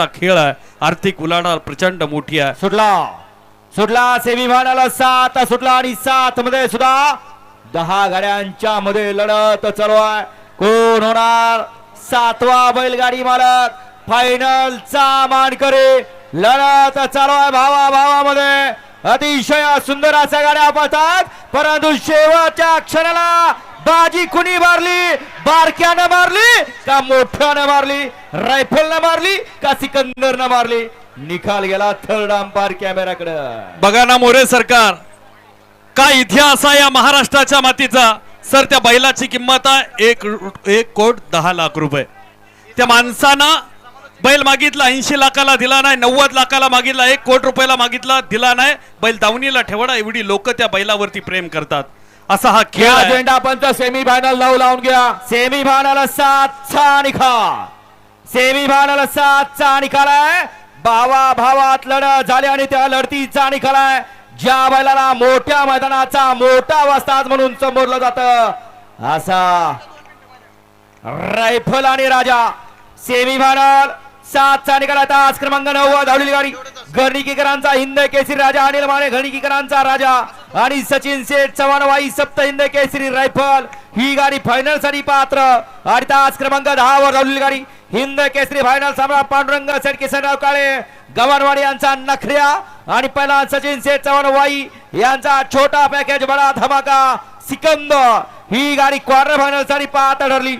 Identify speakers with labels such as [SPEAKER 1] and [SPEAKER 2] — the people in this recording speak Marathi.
[SPEAKER 1] खेळ आहे. आर्थिक उलाढाल प्रचंड मोठी आहे.
[SPEAKER 2] सुटला. सुटला सेमी फायनल सात सुटला आणि सात मध्ये सुद्धा दहा गाड्यांच्या मध्ये लढत चालू आहे. कोण होणार? सातवा बैलगाडी मालक. फायनलचा मानकरी. लढत चालू आहे भावा भावामध्ये अतिशय सुंदर अशा गाड्या पळतात. परंतु शेवटच्या क्षणाला बाजी कुणी मारली? बारक्यानं मारली का मोठ्यानं मारली? रायफलनं मारली का सिकंदरनं मारली? निकाल गेला थर्ड अंपायर कॅमेराकडे
[SPEAKER 1] बघा ना मोरे सरकार काय इतिहास आहे या महाराष्ट्राच्या मातीचा? सर त्या बैलाची किंमत आहे एक एक कोट दहा लाख रुपये. त्या माणसानं बैल मागितला ऐंशी लाखाला दिला नाही नव्वद लाखाला मागितला एक कोट रुपयाला मागितला दिला नाही. बैल दावणीला ठेवडा एवढी लोक त्या बैलावरती प्रेम करतात. असा हा खेळ आहे.
[SPEAKER 2] अजेंडा पंच सेमी फायनल लावून लावून घ्या. सेमी फायनल सातचा निकाल सेमी फायनल सातचा निकाल आहे. भावा भावात लढत झाली आणि त्या लढतीचा निकाल आहे. ज्या बैलाला मोठ्या मैदानाचा मोठा वस्ताद म्हणून संबोधलं जात असा रायफल आणि राजा. सेमी फायनल सातचा निकाल आता आज क्रमांक नव्वद धावलेली गाडी. गणिकीकरांचा हिंद केसरी राजा अनिल माने गणिकीकरांचा राजा. आणि सचिन शेठ चव्हाण वाई सप्त हिंद केसरी रायफल. ही गाडी फायनलसाठी पात्र. आणि तास क्रमांक दहा वर धावलेली गाडी. हिंद केसरी फायनल सामना. पांडुरंग सेठ किसनराव काळे गव्हाणवाडी यांचा नखऱ्या. आणि पहिला सचिन शेठ चव्हाण वाई यांचा छोटा पॅकेज बडा धमाका. सिकंद ही गाडी क्वार्टर फायनलसाठी पात्र ठरली.